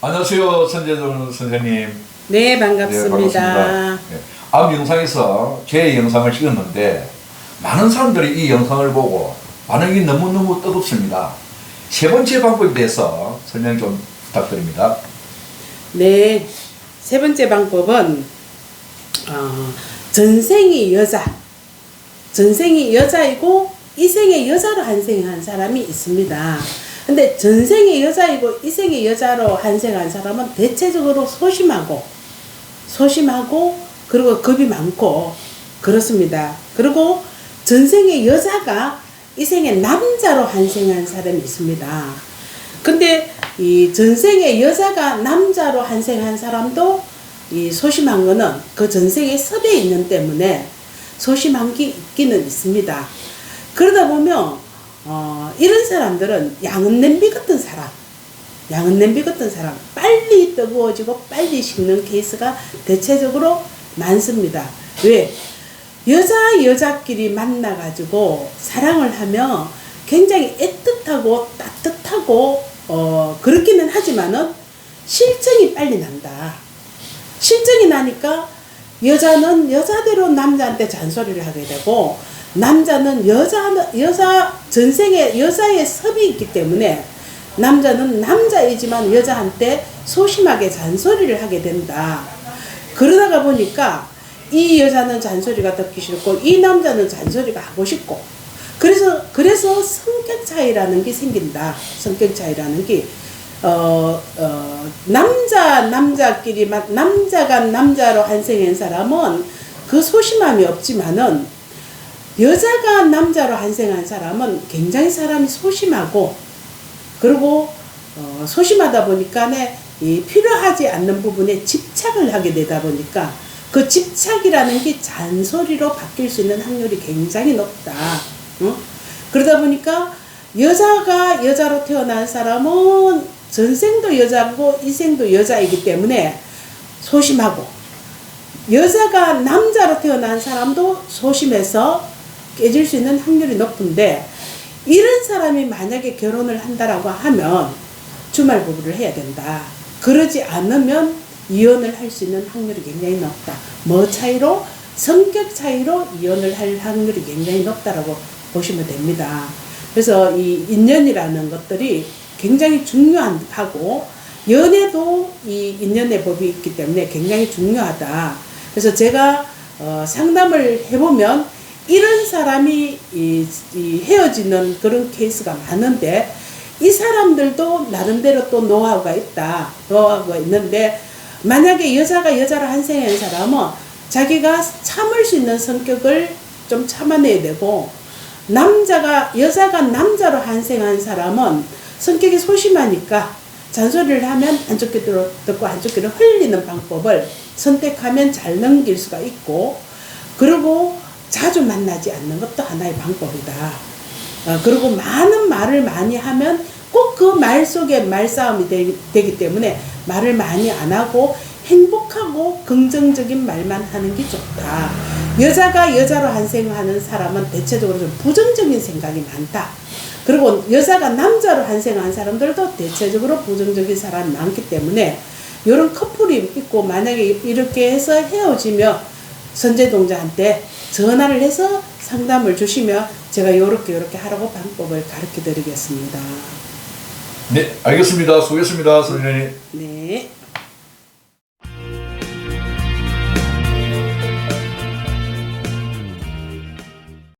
안녕하세요, 선재동 선생님. 네, 네, 반갑습니다. 반갑습니다. 네. 앞 영상에서 제 영상을 찍었는데 많은 사람들이 이 영상을 보고 반응이 너무너무 뜨겁습니다. 세 번째 방법에 대해서 설명 좀 부탁드립니다. 네, 세 번째 방법은 어, 전생이 여자, 전생이 여자이고 이생의 여자로 한생한 사람이 있습니다. 근데 전생의 여자이고 이생의 여자로 한생한 사람은 대체적으로 소심하고 소심하고 그리고 겁이 많고 그렇습니다. 그리고 전생의 여자가 이생의 남자로 한생한 사람이 있습니다. 근데 이 전생의 여자가 남자로 한생한 사람도 이 소심한 거는 그 전생에 섭에 있는 때문에 소심한 게 있기는 있습니다. 그러다 보면 어, 이런 사람들은 양은 냄비 같은 사람, 양은 냄비 같은 사람, 빨리 뜨거워지고 빨리 식는 케이스가 대체적으로 많습니다. 왜? 여자 여자끼리 만나가지고 사랑을 하면 굉장히 애틋하고 따뜻하고 어 그렇기는 하지만은 실정이 빨리 난다. 실정이 나니까 여자는 여자대로 남자한테 잔소리를 하게 되고 남자는 여자 여자 전생에 여자의 섭이 있기 때문에 남자는 남자이지만 여자한테 소심하게 잔소리를 하게 된다. 그러다가 보니까 이 여자는 잔소리가 듣기 싫고 이 남자는 잔소리가 하고 싶고 그래서 그래서 성격 차이라는 게 생긴다. 성격 차이라는 게 어, 어, 남자 남자끼리 만 남자가 남자로 한생한 사람은 그 소심함이 없지만은 여자가 남자로 한생한 사람은 굉장히 사람이 소심하고 그리고 어, 소심하다 보니까 이 필요하지 않는 부분에 집착을 하게 되다 보니까 그 집착이라는 게 잔소리로 바뀔 수 있는 확률이 굉장히 높다. 어? 그러다 보니까 여자가 여자로 태어난 사람은 전생도 여자고 이생도 여자이기 때문에 소심하고 여자가 남자로 태어난 사람도 소심해서 깨질 수 있는 확률이 높은데 이런 사람이 만약에 결혼을 한다라고 하면 주말 부부를 해야 된다. 그러지 않으면 이혼을 할 수 있는 확률이 굉장히 높다. 뭐 차이로? 성격 차이로 이혼을 할 확률이 굉장히 높다라고 보시면 됩니다. 그래서 이 인연이라는 것들이 굉장히 중요하고 연애도 이 인연의 법이 있기 때문에 굉장히 중요하다. 그래서 제가 어, 상담을 해보면 이런 사람이 이, 이 헤어지는 그런 케이스가 많은데 이 사람들도 나름대로 또 노하우가 있다. 노하우가 있는데 만약에 여자가 여자로 한생한 사람은 자기가 참을 수 있는 성격을 좀 참아내야 되고 남자가 여자가 남자로 한생한 사람은 성격이 소심하니까 잔소리를 하면 한쪽 귀로 듣고 한쪽 귀로 흘리는 방법을 선택하면 잘 넘길 수가 있고 그리고 자주 만나지 않는 것도 하나의 방법이다. 어, 그리고 많은 말을 많이 하면 꼭 그 말 속에 말싸움이 되, 되기 때문에 말을 많이 안 하고 행복하고 긍정적인 말만 하는 게 좋다. 여자가 여자로 한 생하는 사람은 대체적으로 좀 부정적인 생각이 많다. 그리고 여자가 남자로 한 생한 사람들도 대체적으로 부정적인 사람이 많기 때문에 이런 커플이 있고 만약에 이렇게 해서 헤어지며 선제동자한테 전화를 해서 상담을 주시면 제가 요렇게 요렇게 하라고 방법을 가르쳐 드리겠습니다. 네, 알겠습니다. 수고했습니다, 선생님. 네.